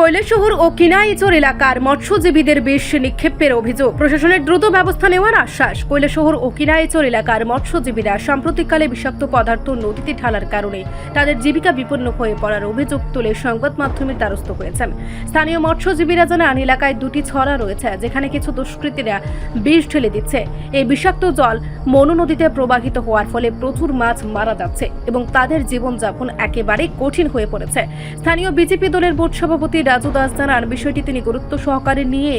কৈলাসহর ও কিনাইচর এলাকার মৎস্যজীবীদের বিষ নিক্ষেপের অভিযোগ। প্রশাসনের দ্রুত ব্যবস্থা নেওয়ার আশ্বাস কৈলাসহর ও কিনাইচর এলাকার মৎস্যজীবীরা সাম্প্রতিককালে বিষাক্ত পদার্থ নদীতে ঢালার কারণে তাদের জীবিকা বিপন্ন হয়ে পড়ার অভিযোগ তুলে সংবাদ মাধ্যমের দ্বারস্থ হয়েছেন। স্থানীয় মৎস্যজীবীরা জানান, এলাকায় দুটি ছড়া রয়েছে, যেখানে কিছু দুষ্কৃতীরা বিষ ঢেলে দিচ্ছে। এই বিষাক্ত জল মনু নদীতে প্রবাহিত হওয়ার ফলে প্রচুর মাছ মারা যাচ্ছে এবং তাদের জীবনযাপন একেবারে কঠিন হয়ে পড়েছে। স্থানীয় বিজেপি দলের বোর্ড সভাপতি রাজু দাস জানান, বিষয়টি তিনি গুরুত্ব সহকারে নিয়ে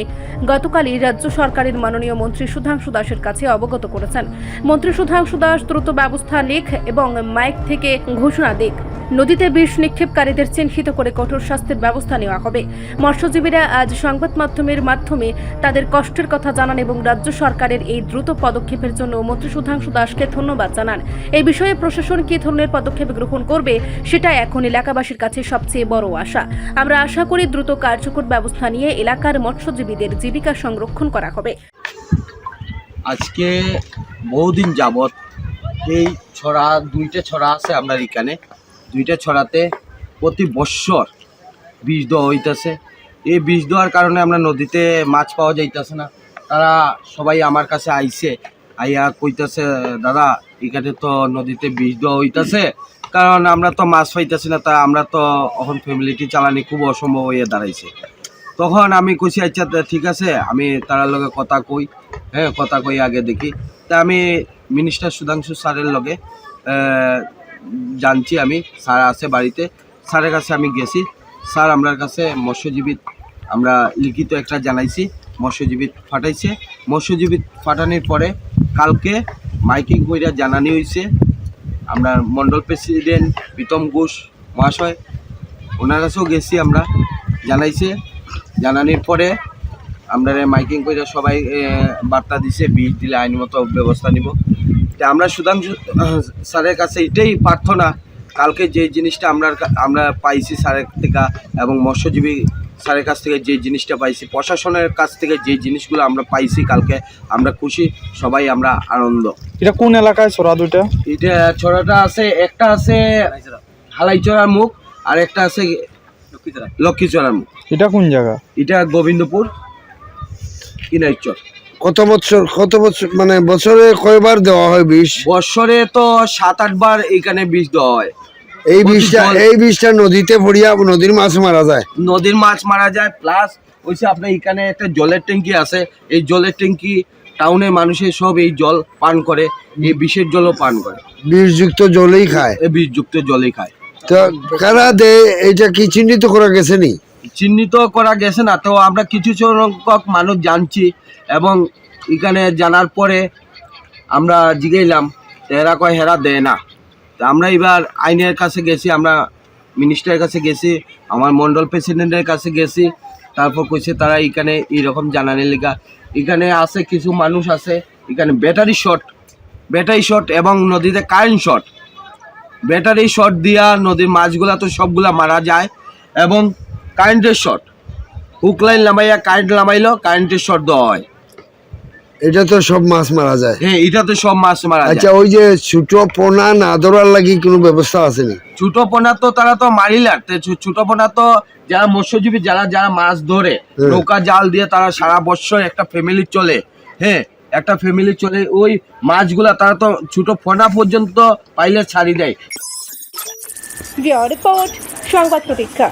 গতকালই রাজ্য সরকারের মাননীয় মন্ত্রী সুধাংশু দাসের কাছে অবগত করেছেন। মন্ত্রী সুধাংশু দাস দ্রুত ব্যবস্থা নিক এবং মাইক থেকে ঘোষণা দিক। নদীতে বিষ নিক্ষেপকারীদের চিহ্নিত করে কঠোর শাস্তির ব্যবস্থা নেওয়া হবে। মৎস্যজীবীরা আজ সংবাদ মাধ্যমের মাধ্যমে তাদের কষ্টের কথা জানান এবং রাজ্য সরকারের এই দ্রুত পদক্ষেপের জন্য মন্ত্রী সুধাংশু দাসকে ধন্যবাদ জানান। এই বিষয়ে প্রশাসন কী ধরনের পদক্ষেপ গ্রহণ করবে, সেটা এখন এলাকাবাসীর কাছে সবচেয়ে বড় আশা। আমরা আশা করি দ্রুত কার্যকর ব্যবস্থা নিয়ে এলাকার মৎস্যজীবীদের জীবিকা সংরক্ষণ করা হবে। আজকে বহুদিন যাবৎ এই ছড়া, দুইটা ছড়া আছে আপনার এখানে। দুইটা ছড়াতে প্রতি বৎসর বিষ দেওয়া হইতেছে। এই বিষ দেওয়ার কারণে আমরা নদীতে মাছ পাওয়া যাইতেছে না। তারা সবাই আমার কাছে আইছে, আইয়া কইতাছে, দাদা, এখানে তো নদীতে বিষ দেওয়া হইতাছে, কারণ আমরা তো মাছ পাইতেছি না, তা আমরা তো এখন ফ্যামিলিটি চালানি খুব অসম্ভব হয়ে দাঁড়াইছে। তখন আমি কইছি আচ্ছা ঠিক আছে, আমি তার লগে কথা কই হ্যাঁ কথা কই আগে দেখি। তা আমি মিনিস্টার সুধাংশু স্যারের লগে জানছি আমি, স্যার আছে বাড়িতে। স্যারের কাছে আমি গেছি। স্যার আমরার কাছে মৎস্যজীবী আমরা লিখিত একটা জানাইছি, মৎস্যজীবী ফাটাইছে মৎস্যজীবী ফাটানোর পরে কালকে মাইকিং কইরা জানানি হয়েছে আমরা মন্ডল প্রেসিডেন্ট প্রীতম ঘোষ মহাশয়, ওনার কাছেও গেছি আমরা, জানাইছে। জানানির পরে আমরা মাইকিং করে সবাই বার্তা দিছে, বিষ দিলে আইনমতো ব্যবস্থা নিব। আমরা সুধাংশু স্যারের কাছে এটাই প্রার্থনা। কালকে যে জিনিসটা আমরা আমরা পাইছি স্যারের থেকে এবং মৎস্যজীবী স্যারের কাছ থেকে যে জিনিসটা পাইছি প্রশাসনের কাছ থেকে যে জিনিসগুলো আমরা পাইছি কালকে আমরা খুশি সবাই আমরা আনন্দ। এটা কোন এলাকায় ছড়া দুইটা? এটা ছড়াটা আছে একটা আছে হালাইচড়ার মুখ আর একটা আছে লক্ষ্মীচড়ার মুখ। এটা কোন জায়গা? এটা গোবিন্দপুর কিনাইচর কত বছর কত বছর মানে বছরে কয়বার দেওয়া হয় বিষ? বৎসরে তো সাত আটবার এখানে বীজ দেওয়া হয়। এই বিষটা এই বিষটা নদীতে পড়িয়া নদীর মাছ মারা যায়? নদীর মাছ মারা যায় প্লাস ওইসে আপনার এখানে একটা জলের ট্যাঙ্কি আছে। এই জলের ট্যাঙ্কি টাউনে মানুষের সব এই জল পান করে এই বিষের জলও পান করে। বিষযুক্ত জলেই খায়। এই বিষযুক্ত জলেই খায়। তো কারা দেয়? এটা কি চিহ্নিত করা গেছে নি? চিহ্নিত করা গেছে না, তো আমরা কিছু সংখ্যক মানুষ জানছি এবং এখানে জানার পরে আমরা জিগাইলাম এরা কয় হেরা দেয় না। তো আমরা এবার আইনের কাছে গেছি, আমরা মিনিস্টারের কাছে গেছি, আমার মন্ডল প্রেসিডেন্টের কাছে গেছি, তারপর কইছে তারা এখানে এইরকম জানানি লেখা এখানে আছে কিছু মানুষ আছে, এখানে ব্যাটারি শট ব্যাটারি শট এবং নদীতে কারেন্ট শট ব্যাটারি শট দিয়া নদীর মাছগুলা তো সবগুলা মারা যায় এবং কারেন্টের শট হুক লাইন নামাইয়া কারেন্ট নামাইলো কারেন্টের শট দেওয়া হয়। এটা তো সব মাছ মারা যায়। হ্যাঁ এটা তো সব মাছ মারা আচ্ছা ওই যে ছোট পোনা না ধরার লাগি কোনো ব্যবস্থা আছে না? ছোট পোনা তো তারা তো মারিলার তো ছো- ছোট পোনা তো যারা মৎস্যজীবী যারা যারা মাছ ধরে নৌকা জাল দিয়ে তারা সারা বছর একটা ফ্যামিলি চলে। হ্যাঁ একটা ফ্যামিলি চলে ওই মাছগুলা তারা তো ছোট পোনা পর্যন্ত পাইলে ছাড়ি দেয়। রিপোর্ট সংবাদ প্রতীক্ষা।